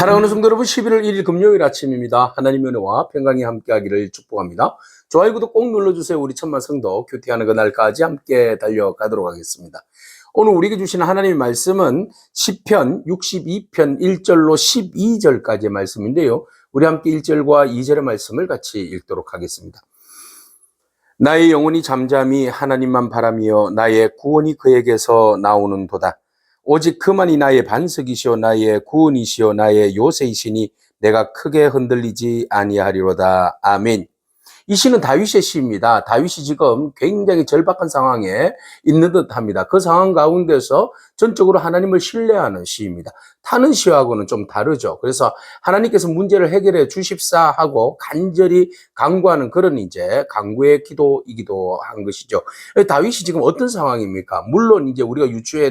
사랑하는 성도 여러분, 11월 1일 금요일 아침입니다. 하나님의 은혜와 평강이 함께하기를 축복합니다. 좋아요, 구독 꼭 눌러주세요. 우리 천만 성도 큐티하는 그날까지 함께 달려가도록 하겠습니다. 오늘 우리에게 주시는 하나님의 말씀은 10편 62편 1절로 12절까지의 말씀인데요. 우리 함께 1절과 2절의 말씀을 같이 읽도록 하겠습니다. 나의 영혼이 잠잠히 하나님만 바라며 나의 구원이 그에게서 나오는 도다. 오직 그만이 나의 반석이시오 나의 구원이시오 나의 요새이시니 내가 크게 흔들리지 아니하리로다. 아멘. 이 시는 다윗의 시입니다. 다윗이 지금 굉장히 절박한 상황에 있는 듯 합니다. 그 상황 가운데서 전적으로 하나님을 신뢰하는 시입니다. 타는 시하고는 좀 다르죠. 그래서 하나님께서 문제를 해결해 주십사 하고 간절히 강구하는 그런 이제 강구의 기도이기도 한 것이죠. 다윗이 지금 어떤 상황입니까? 물론 이제 우리가 유추해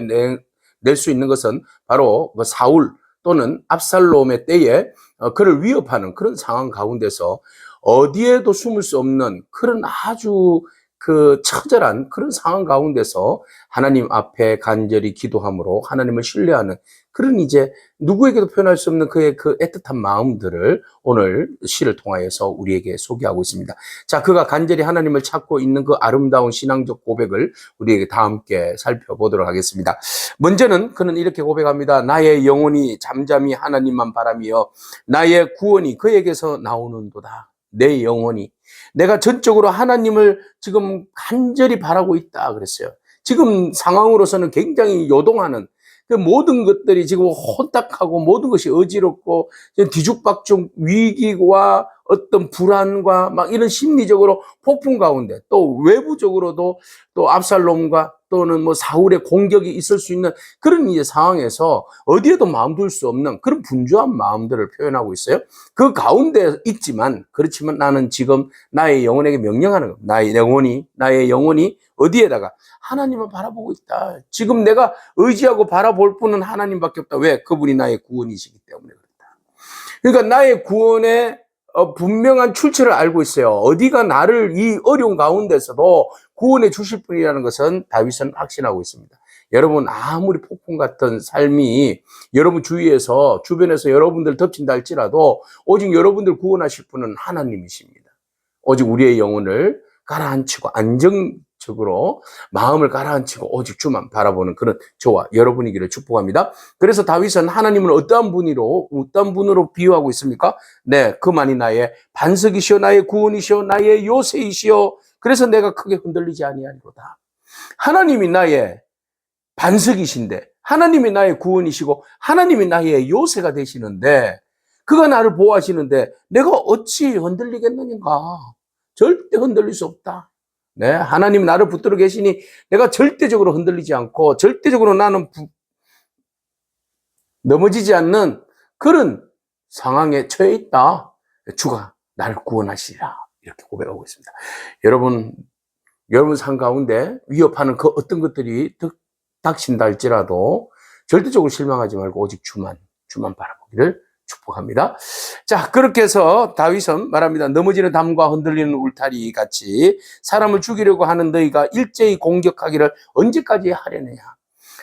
낼 수 있는 것은 바로 그 사울 또는 압살롬의 때에 어, 그를 위협하는 그런 상황 가운데서 어디에도 숨을 수 없는 그런 아주 그 처절한 그런 상황 가운데서 하나님 앞에 간절히 기도함으로 하나님을 신뢰하는 그런 이제 누구에게도 표현할 수 없는 그의 그 애틋한 마음들을 오늘 시를 통하여서 우리에게 소개하고 있습니다. 자, 그가 간절히 하나님을 찾고 있는 그 아름다운 신앙적 고백을 우리에게 다 함께 살펴보도록 하겠습니다. 먼저는 그는 이렇게 고백합니다. 나의 영혼이 잠잠히 하나님만 바라며 나의 구원이 그에게서 나오는도다. 내 영혼이 내가 전적으로 하나님을 지금 간절히 바라고 있다 그랬어요. 지금 상황으로서는 굉장히 요동하는 그 모든 것들이 지금 혼탁하고 모든 것이 어지럽고 뒤죽박죽 위기와 어떤 불안과 막 이런 심리적으로 폭풍 가운데 또 외부적으로도 또 압살롬과 또는 뭐 사울의 공격이 있을 수 있는 그런 이제 상황에서 어디에도 마음 둘 수 없는 그런 분주한 마음들을 표현하고 있어요. 그 가운데 있지만 그렇지만 나는 지금 나의 영혼에게 명령하는 것. 나의 영혼이 나의 영혼이 어디에다가 하나님을 바라보고 있다. 지금 내가 의지하고 바라볼 분은 하나님밖에 없다. 왜? 그분이 나의 구원이시기 때문에 그렇다. 그러니까 나의 구원의 어, 분명한 출처를 알고 있어요. 어디가 나를 이 어려운 가운데서도 구원해 주실 분이라는 것은 다윗은 확신하고 있습니다. 여러분 아무리 폭풍 같은 삶이 여러분 주위에서 주변에서 여러분들 덮친다 할지라도 오직 여러분들 구원하실 분은 하나님이십니다. 오직 우리의 영혼을 가라앉히고 안정 적으로 마음을 가라앉히고 오직 주만 바라보는 그런 저와 여러분이기를 축복합니다. 그래서 다윗은 하나님을 어떠한 분으로 어떠한 분으로 비유하고 있습니까? 네, 그만이 나의 반석이시오 나의 구원이시오 나의 요새이시오. 그래서 내가 크게 흔들리지 아니하리로다. 하나님이 나의 반석이신데 하나님이 나의 구원이시고 하나님이 나의 요새가 되시는데 그가 나를 보호하시는데 내가 어찌 흔들리겠느냐가 절대 흔들릴 수 없다. 네, 하나님 나를 붙들어 계시니 내가 절대적으로 흔들리지 않고 절대적으로 나는 부, 넘어지지 않는 그런 상황에 처해 있다. 주가 나를 구원하시리라. 이렇게 고백하고 있습니다. 여러분, 여러분 삶 가운데 위협하는 그 어떤 것들이 닥친다 할지라도 절대적으로 실망하지 말고 오직 주만, 주만 바라보기를 축복합니다. 자, 그렇게 해서 다윗은 말합니다. 넘어지는 담과 흔들리는 울타리 같이 사람을 죽이려고 하는 너희가 일제히 공격하기를 언제까지 하려느냐.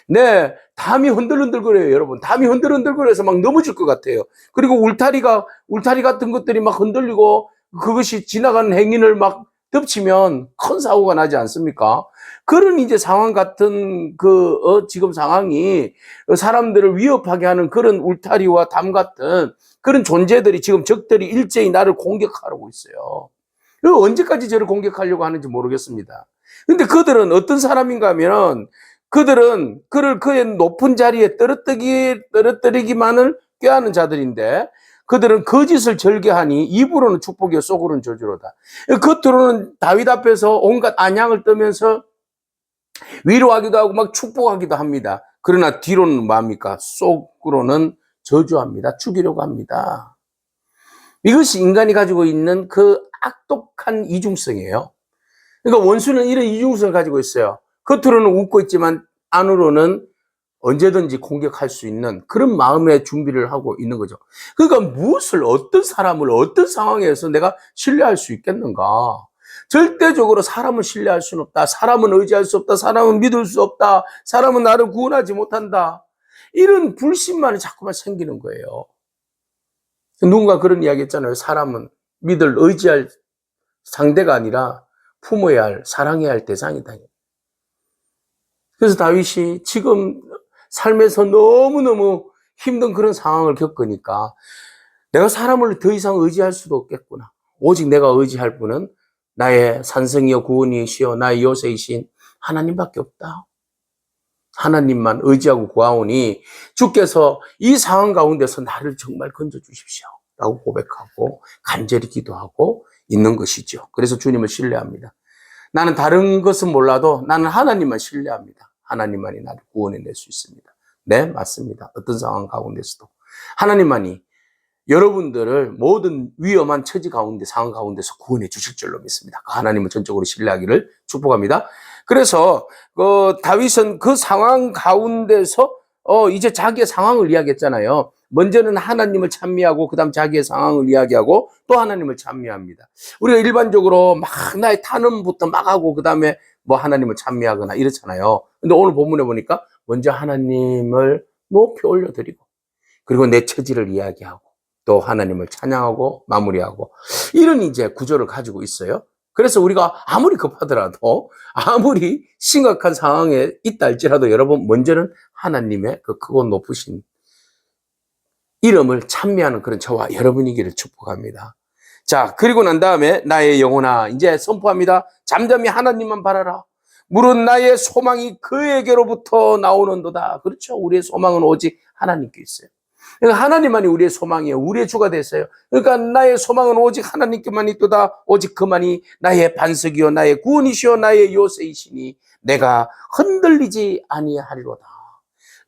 네, 담이 흔들흔들거려요, 여러분. 담이 흔들흔들거려서 막 넘어질 것 같아요. 그리고 울타리가, 울타리 같은 것들이 막 흔들리고 그것이 지나가는 행인을 막 덮치면 큰 사고가 나지 않습니까? 그런 이제 상황 같은 그, 어, 지금 상황이 사람들을 위협하게 하는 그런 울타리와 담 같은 그런 존재들이 지금 적들이 일제히 나를 공격하고 있어요. 언제까지 저를 공격하려고 하는지 모르겠습니다. 근데 그들은 어떤 사람인가 하면 그들은 그를 그의 높은 자리에 떨어뜨기, 떨어뜨리기만을 꾀하는 자들인데 그들은 거짓을 절개하니 입으로는 축복이요 속으로는 저주로다. 겉으로는 다윗 앞에서 온갖 안양을 떠면서 위로하기도 하고 막 축복하기도 합니다. 그러나 뒤로는 뭡니까? 속으로는 저주합니다. 죽이려고 합니다. 이것이 인간이 가지고 있는 그 악독한 이중성이에요. 그러니까 원수는 이런 이중성을 가지고 있어요. 겉으로는 웃고 있지만 안으로는 언제든지 공격할 수 있는 그런 마음의 준비를 하고 있는 거죠. 그러니까 무엇을 어떤 사람을 어떤 상황에서 내가 신뢰할 수 있겠는가? 절대적으로 사람을 신뢰할 수는 없다. 사람은 의지할 수 없다. 사람은 믿을 수 없다. 사람은 나를 구원하지 못한다. 이런 불신만이 자꾸만 생기는 거예요. 누군가 그런 이야기 했잖아요. 사람은 믿을 의지할 상대가 아니라 품어야 할, 사랑해야 할 대상이다. 그래서 다윗이 지금 삶에서 너무너무 힘든 그런 상황을 겪으니까 내가 사람을 더 이상 의지할 수도 없겠구나. 오직 내가 의지할 분은 나의 산성이여 구원이시여 나의 요새이신 하나님밖에 없다. 하나님만 의지하고 구하오니 주께서 이 상황 가운데서 나를 정말 건져 주십시오. 라고 고백하고 간절히 기도하고 있는 것이죠. 그래서 주님을 신뢰합니다. 나는 다른 것은 몰라도 나는 하나님만 신뢰합니다. 하나님만이 나를 구원해낼 수 있습니다. 네, 맞습니다. 어떤 상황 가운데서도. 하나님만이 여러분들을 모든 위험한 처지 가운데, 상황 가운데서 구원해 주실 줄로 믿습니다. 그 하나님을 전적으로 신뢰하기를 축복합니다. 그래서, 그, 다윗은 그 상황 가운데서, 어, 이제 자기의 상황을 이야기했잖아요. 먼저는 하나님을 찬미하고, 그 다음 자기의 상황을 이야기하고, 또 하나님을 찬미합니다. 우리가 일반적으로 막 나의 탄음부터 막 하고, 그 다음에 뭐 하나님을 찬미하거나 이렇잖아요. 근데 오늘 본문에 보니까 먼저 하나님을 높이 올려드리고, 그리고 내 처지를 이야기하고, 또 하나님을 찬양하고 마무리하고 이런 이제 구조를 가지고 있어요. 그래서 우리가 아무리 급하더라도 아무리 심각한 상황에 있다 할지라도 여러분 먼저는 하나님의 그 크고 높으신 이름을 찬미하는 그런 저와 여러분이기를 축복합니다. 자, 그리고 난 다음에 나의 영혼아 이제 선포합니다. 잠잠히 하나님만 바라라. 물은 나의 소망이 그에게로부터 나오는도다. 그렇죠. 우리의 소망은 오직 하나님께 있어요. 그러니까 하나님만이 우리의 소망이에요. 우리의 주가 됐어요. 그러니까 나의 소망은 오직 하나님께만 있도다. 오직 그만이 나의 반석이요 나의 구원이시요 나의 요새이시니 내가 흔들리지 아니하리로다.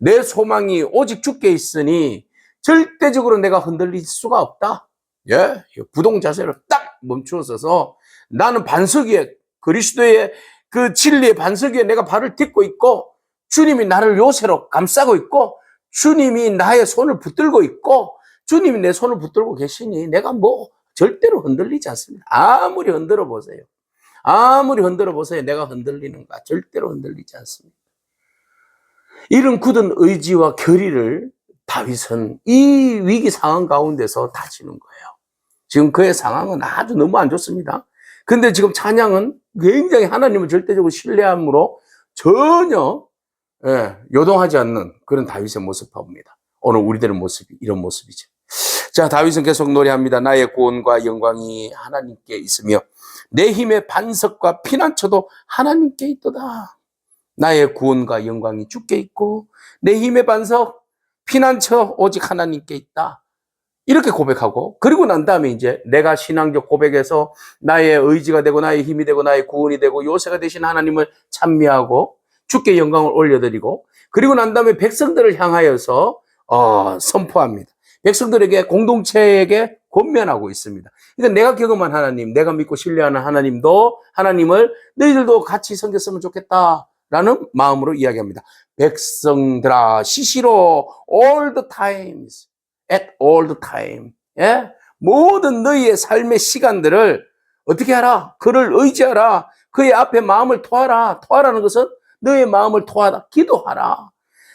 내 소망이 오직 주께 있으니 절대적으로 내가 흔들릴 수가 없다. 예, 부동 자세로 딱 멈추어 서서 나는 반석 위에 그리스도의 그 진리의 반석 위에 내가 발을 딛고 있고 주님이 나를 요새로 감싸고 있고 주님이 나의 손을 붙들고 있고 주님이 내 손을 붙들고 계시니 내가 뭐 절대로 흔들리지 않습니다. 아무리 흔들어 보세요. 아무리 흔들어 보세요. 내가 흔들리는가? 절대로 흔들리지 않습니다. 이런 굳은 의지와 결의를 다윗은 이 위기 상황 가운데서 다지는 거예요. 지금 그의 상황은 아주 너무 안 좋습니다. 근데 지금 찬양은 굉장히 하나님을 절대적으로 신뢰함으로 전혀 예, 요동하지 않는 그런 다윗의 모습 봅니다. 오늘 우리들의 모습이 이런 모습이죠. 자, 다윗은 계속 노래합니다. 나의 구원과 영광이 하나님께 있으며 내 힘의 반석과 피난처도 하나님께 있도다. 나의 구원과 영광이 주께 있고 내 힘의 반석, 피난처 오직 하나님께 있다. 이렇게 고백하고 그리고 난 다음에 이제 내가 신앙적 고백에서 나의 의지가 되고 나의 힘이 되고 나의 구원이 되고 요새가 되신 하나님을 찬미하고 주께 영광을 올려드리고 그리고 난 다음에 백성들을 향하여서 어, 선포합니다. 백성들에게 공동체에게 권면하고 있습니다. 그러니까 내가 경험한 하나님, 내가 믿고 신뢰하는 하나님도 하나님을 너희들도 같이 섬겼으면 좋겠다라는 마음으로 이야기합니다. 백성들아 시시로 all the times, at all time, 예? 모든 너희의 삶의 시간들을 어떻게 하라? 그를 의지하라. 그의 앞에 마음을 토하라. 토하라는 것은 너의 마음을 토하라. 기도하라.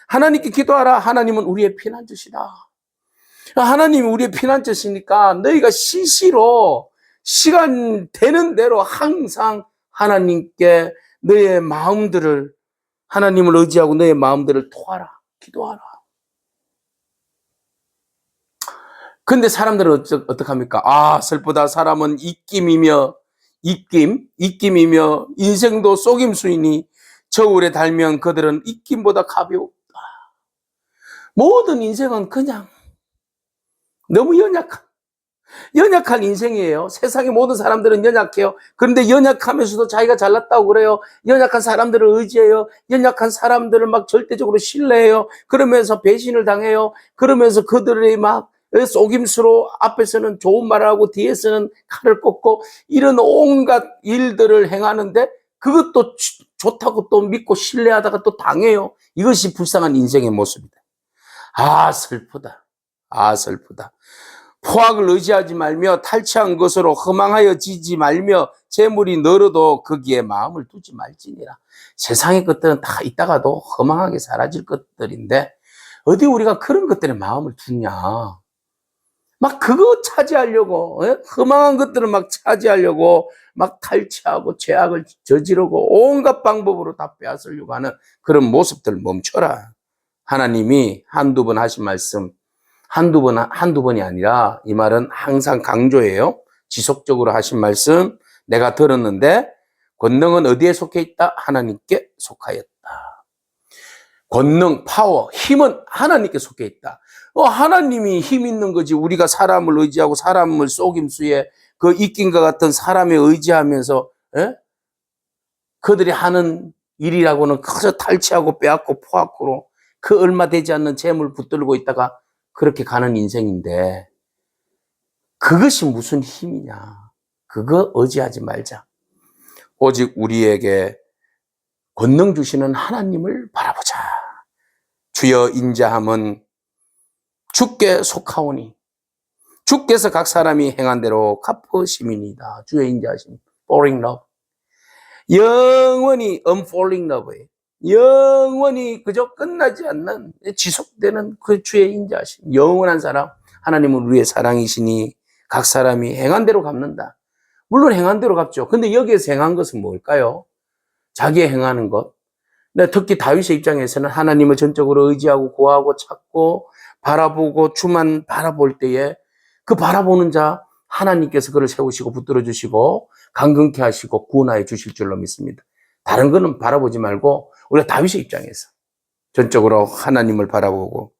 하나님께 기도하라. 하나님은 우리의 피난처시다. 하나님이 우리의 피난처시니까 너희가 시시로 시간 되는 대로 항상 하나님께 너의 마음들을 하나님을 의지하고 너의 마음들을 토하라. 기도하라. 근데 사람들은 어떡합니까? 아, 슬프다. 사람은 입김이며, 입김, 입김이며, 인생도 속임수이니, 저울에 달면 그들은 입김보다 가벼웠다. 모든 인생은 그냥 너무 연약한, 연약한 인생이에요. 세상의 모든 사람들은 연약해요. 그런데 연약하면서도 자기가 잘났다고 그래요. 연약한 사람들을 의지해요. 연약한 사람들을 막 절대적으로 신뢰해요. 그러면서 배신을 당해요. 그러면서 그들의 막 속임수로 앞에서는 좋은 말을 하고 뒤에서는 칼을 꽂고 이런 온갖 일들을 행하는데 그것도 좋다고 또 믿고 신뢰하다가 또 당해요. 이것이 불쌍한 인생의 모습이다. 아, 슬프다. 아, 슬프다. 포악을 의지하지 말며 탈취한 것으로 허망하여 지지 말며 재물이 늘어도 거기에 마음을 두지 말지니라. 세상의 것들은 다 있다가도 허망하게 사라질 것들인데 어디 우리가 그런 것들에 마음을 두냐. 막 그거 차지하려고 예? 허망한 것들을 막 차지하려고 막 탈취하고 죄악을 저지르고 온갖 방법으로 다 빼앗으려고 하는 그런 모습들 멈춰라. 하나님이 한두 번 하신 말씀 한두 번 한두 번이 아니라 이 말은 항상 강조해요. 지속적으로 하신 말씀 내가 들었는데 권능은 어디에 속해 있다? 하나님께 속하였다. 권능, 파워, 힘은 하나님께 속해 있다. 어, 하나님이 힘 있는 거지. 우리가 사람을 의지하고 사람을 속임수에 그 이낀과 같은 사람에 의지하면서, 예? 그들이 하는 일이라고는 그저 탈취하고 빼앗고 포악으로 그 얼마 되지 않는 재물 붙들고 있다가 그렇게 가는 인생인데, 그것이 무슨 힘이냐. 그거 의지하지 말자. 오직 우리에게 권능 주시는 하나님을 바라보자. 주여 인자함은 주께 속하오니 주께서 각 사람이 행한 대로 갚으심이니다. 주의 인자하심. falling love. 영원히 unfalling love예요. 영원히 그저 끝나지 않는 지속되는 그 주의 인자하심. 영원한 사람. 하나님은 우리의 사랑이시니 각 사람이 행한 대로 갚는다. 물론 행한 대로 갚죠. 근데 여기에서 행한 것은 뭘까요? 자기의 행하는 것. 네, 특히 다윗의 입장에서는 하나님을 전적으로 의지하고 구하고 찾고 바라보고 주만 바라볼 때에 그 바라보는 자 하나님께서 그를 세우시고 붙들어 주시고 강건케 하시고 구원하여 주실 줄로 믿습니다. 다른 거는 바라보지 말고 우리가 다윗의 입장에서 전적으로 하나님을 바라보고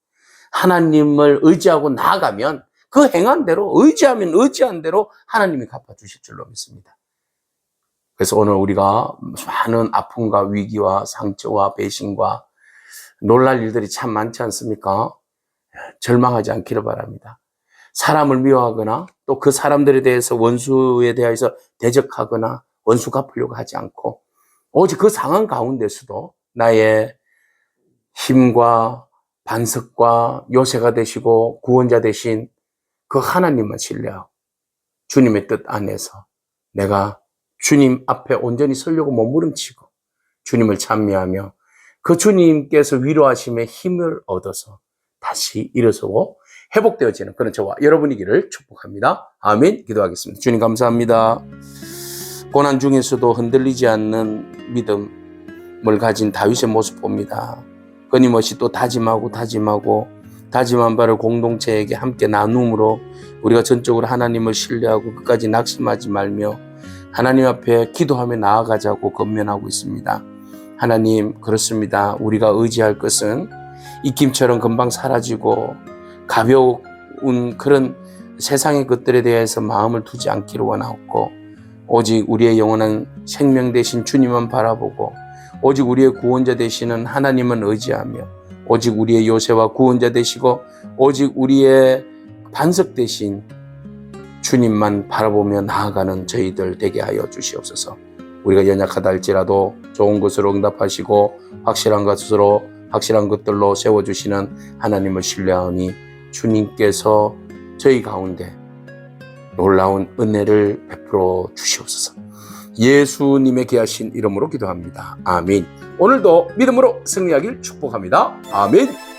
하나님을 의지하고 나아가면 그 행한 대로 의지하면 의지한 대로 하나님이 갚아 주실 줄로 믿습니다. 그래서 오늘 우리가 많은 아픔과 위기와 상처와 배신과 놀랄 일들이 참 많지 않습니까? 절망하지 않기를 바랍니다. 사람을 미워하거나 또 그 사람들에 대해서 원수에 대해서 대적하거나 원수 갚으려고 하지 않고 오직 그 상황 가운데서도 나의 힘과 반석과 요새가 되시고 구원자 되신 그 하나님만 신뢰하고 주님의 뜻 안에서 내가 주님 앞에 온전히 서려고 몸부림치고 주님을 찬미하며 그 주님께서 위로하심의 힘을 얻어서 다시 일어서고 회복되어지는 그런 저와 여러분이기를 축복합니다. 아멘. 기도하겠습니다. 주님 감사합니다. 고난 중에서도 흔들리지 않는 믿음을 가진 다윗의 모습 봅니다. 끊임없이 또 다짐하고 다짐하고 다짐한 바를 공동체에게 함께 나눔으로 우리가 전적으로 하나님을 신뢰하고 끝까지 낙심하지 말며 하나님 앞에 기도하며 나아가자고 건면하고 있습니다. 하나님, 그렇습니다. 우리가 의지할 것은 입김처럼 금방 사라지고 가벼운 그런 세상의 것들에 대해서 마음을 두지 않기를 원하고 오직 우리의 영원한 생명 대신 주님만 바라보고 오직 우리의 구원자 되시는 하나님은 의지하며 오직 우리의 요새와 구원자 되시고 오직 우리의 반석 되신 주님만 바라보며 나아가는 저희들 되게 하여 주시옵소서. 우리가 연약하다 할지라도 좋은 것으로 응답하시고 확실한 것으로 확실한 것들로 세워주시는 하나님을 신뢰하오니 주님께서 저희 가운데 놀라운 은혜를 베풀어 주시옵소서. 예수님의 귀하신 이름으로 기도합니다. 아멘. 오늘도 믿음으로 승리하길 축복합니다. 아멘.